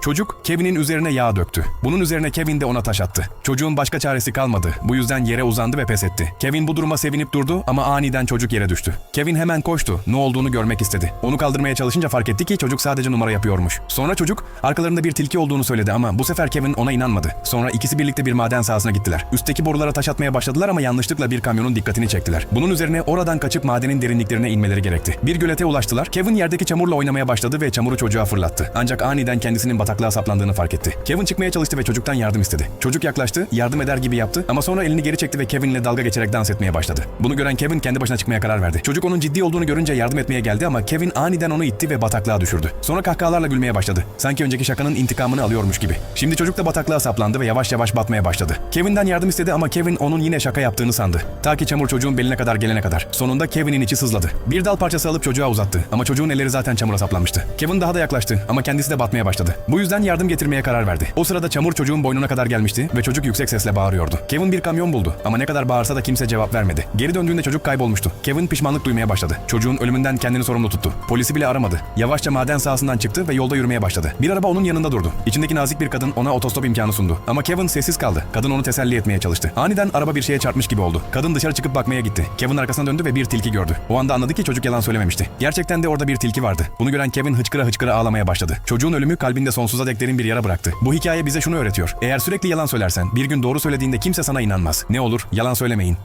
Çocuk Kevin'in üzerine yağ döktü. Bunun üzerine Kevin de ona taş attı. Çocuğun başka çaresi kalmadı. Bu yüzden yere uzandı ve pes etti. Kevin bu duruma sevinip durdu ama aniden çocuk yere düştü. Kevin hemen koştu. Ne olduğunu görmek istedi. Onu kaldırmaya çalışınca fark etti ki çocuk sadece numara yapıyormuş. Sonra çocuk arkalarında bir tilki olduğunu söyledi ama bu sefer Kevin ona inanmadı. Sonra ikisi birlikte bir maden sahasına gittiler. Üstteki borulara taş atmaya başladılar ama yanlışlıkla bir kamyonun dikkatini çektiler. Bunun üzerine oradan kaçıp madenin derinliklerine inmeleri gerekti. Bir gölete ulaştılar. Kevin yerdeki çamurla oynamaya başladı ve çamuru çocuğa fırlattı. Ancak aniden kendisinin bataklığa saplandığını fark etti. Kevin çıkmaya çalıştı ve çocuktan yardım istedi. Çocuk yaklaştı, yardım eder gibi yaptı ama sonra elini geri çekti ve Kevin'le dalga geçerek dans etmeye başladı. Bunu gören Kevin kendi başına çıkmaya karar verdi. Çocuk onun ciddi olduğunu görünce yardım etmeye geldi ama Kevin aniden onu itti ve bataklığa düşürdü. Sonra kahkahalarla gülmeye başladı. Sanki önceki şakanın intikamını alıyormuş gibi. Şimdi çocuk da bataklığa saplandı ve yavaş yavaş batmaya başladı. Kevin'den yardım istedi ama Kevin onun yine şaka yaptığını sandı. Ta ki çamur çocuğun beline kadar gelene kadar. Sonunda Kevin'in içi sızladı. Bir dal parçası alıp çocuğa uzattı ama çocuğun elleri zaten çamura saplanmıştı. Kevin daha da yaklaştı ama kendisi de batmaya başladı. Bu yüzden yardım getirmeye karar verdi. O sırada çamur çocuğun boynuna kadar gelmişti ve çocuk yüksek sesle bağırıyordu. Kevin bir kamyon buldu ama ne kadar bağırsa da kimse cevap vermedi. Geri döndüğünde çocuk kaybolmuştu. Kevin pişmanlık duymaya başladı. Çocuğun ölümünden kendini sorumlu tuttu. Polisi bile aramadı. Yavaşça maden sahasından çıktı ve yolda yürümeye başladı. Bir araba onun yanında durdu. İçindeki nazik bir kadın ona otostop imkanı sundu. Ama Kevin sessiz kaldı. Kadın onu teselli etmeye çalıştı. Aniden araba bir şeye çarpmış gibi oldu. Kadın dışarı çıkıp bakmaya gitti. Kevin arkasına döndü ve bir tilki gördü. O anda anladı ki çocuk yalan söylememişti. Gerçekten de orada bir tilki vardı. Bunu gören Kevin hıçkıra hıçkıra ağlamaya başladı. Çocuğun ölümü kalbinde sonsuza dek derin bir yara bıraktı. Bu hikaye bize şunu öğretiyor. Eğer sürekli yalan söylersen bir gün doğru söylediğinde kimse sana inanmaz. Ne olur yalan söylemeyin.